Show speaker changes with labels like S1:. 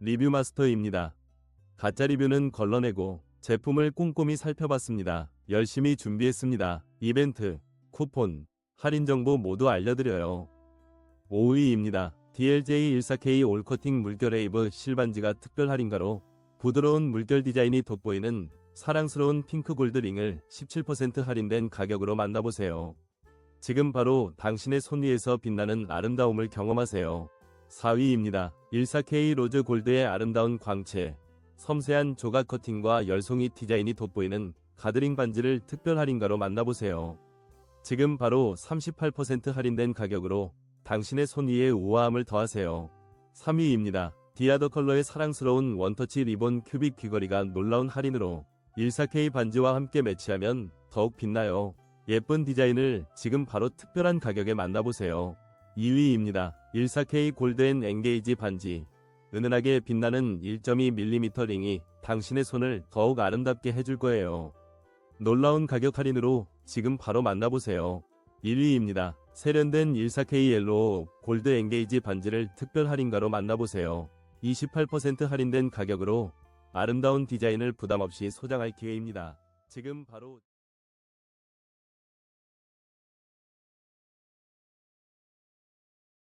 S1: 리뷰 마스터입니다. 가짜 리뷰는 걸러내고 제품을 꼼꼼히 살펴봤습니다. 열심히 준비했습니다. 이벤트, 쿠폰, 할인 정보 모두 알려드려요. 5위입니다. DLJ14K 올커팅 물결 웨이브 실반지가 특별 할인가로 부드러운 물결 디자인이 돋보이는 사랑스러운 핑크 골드 링을 17% 할인된 가격으로 만나보세요. 지금 바로 당신의 손 위에서 빛나는 아름다움을 경험하세요. 4위입니다. 14K 로즈 골드의 아름다운 광채, 섬세한 조각 커팅과 열송이 디자인이 돋보이는 가드링 반지를 특별 할인가로 만나보세요. 지금 바로 38% 할인된 가격으로 당신의 손 위에 우아함을 더하세요. 3위입니다. 디아더 컬러의 사랑스러운 원터치 리본 큐빅 귀걸이가 놀라운 할인으로 14K 반지와 함께 매치하면 더욱 빛나요. 예쁜 디자인을 지금 바로 특별한 가격에 만나보세요. 2위입니다. 14K 골드앤 엔게이지 반지. 은은하게 빛나는 1.2mm 링이 당신의 손을 더욱 아름답게 해줄 거예요. 놀라운 가격 할인으로 지금 바로 만나보세요. 1위입니다. 세련된 14K 옐로우 골드 엔게이지 반지를 특별 할인가로 만나보세요. 28% 할인된 가격으로 아름다운 디자인을 부담 없이 소장할 기회입니다. 지금 바로